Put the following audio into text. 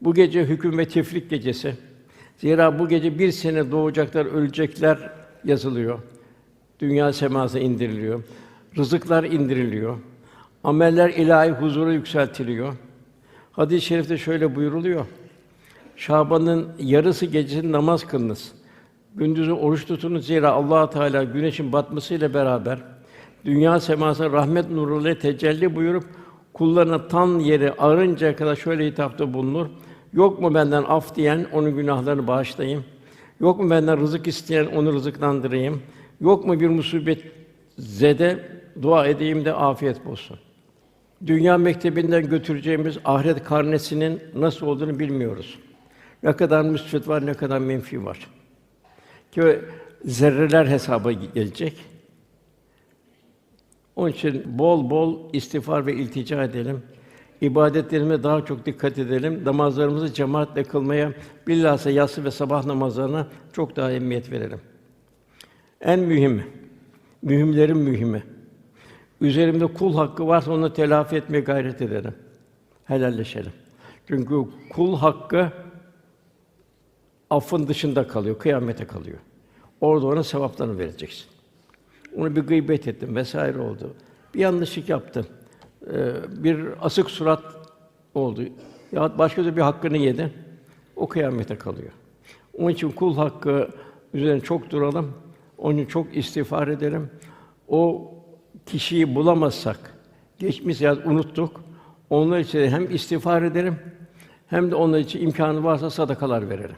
Bu gece hüküm ve tefrik gecesi. Zira bu gece bir sene doğacaklar, ölecekler yazılıyor. Dünya semasına indiriliyor. Rızıklar indiriliyor. Ameller ilahi huzura yükseltiliyor. Hadis-i şerifte şöyle buyuruluyor. Şaban'ın yarısı gecesini namaz kılınız. Gündüzü oruç tutunuz zira Allah Teala güneşin batmasıyla beraber dünya semasına rahmet nuruyla tecelli buyurup kullarına tan yeri ağırıncaya kadar şöyle hitapta bulunur. Yok mu benden af diyen onun günahlarını bağışlayayım? Yok mu benden rızık isteyen onu rızıklandırayım? Yok mu bir musibet zede dua edeyim de afiyet bulsun. Dünya mektebinden götüreceğimiz ahiret karnesinin nasıl olduğunu bilmiyoruz. Ne kadar müsbet var, ne kadar menfi var. Ki zerreler hesaba gelecek. Onun için bol bol istiğfar ve iltica edelim. İbadetlerime daha çok dikkat edelim. Namazlarımızı cemaatle kılmaya, bilhassa yatsı ve sabah namazlarına çok daha ehemmiyet verelim. En mühimi, mühimlerin mühimi. Üzerimde kul hakkı varsa onu telafi etmeye gayret edelim. Helalleşelim. Çünkü kul hakkı affın dışında kalıyor, kıyamete kalıyor. Orada ona sevaplarını vereceksin. Onu bir gıybet ettim vesaire oldu. Bir yanlışlık yaptım. Ee, bir asık surat oldu. Ya başka bir hakkını yedi. O kıyamete kalıyor. Onun için kul hakkı üzerine çok duralım. Onun çok istiğfar edelim. O kişiyi bulamazsak, geçmiş yaz unuttuk. Onlar için hem istiğfar edelim hem de onlar için imkanı varsa sadakalar verelim.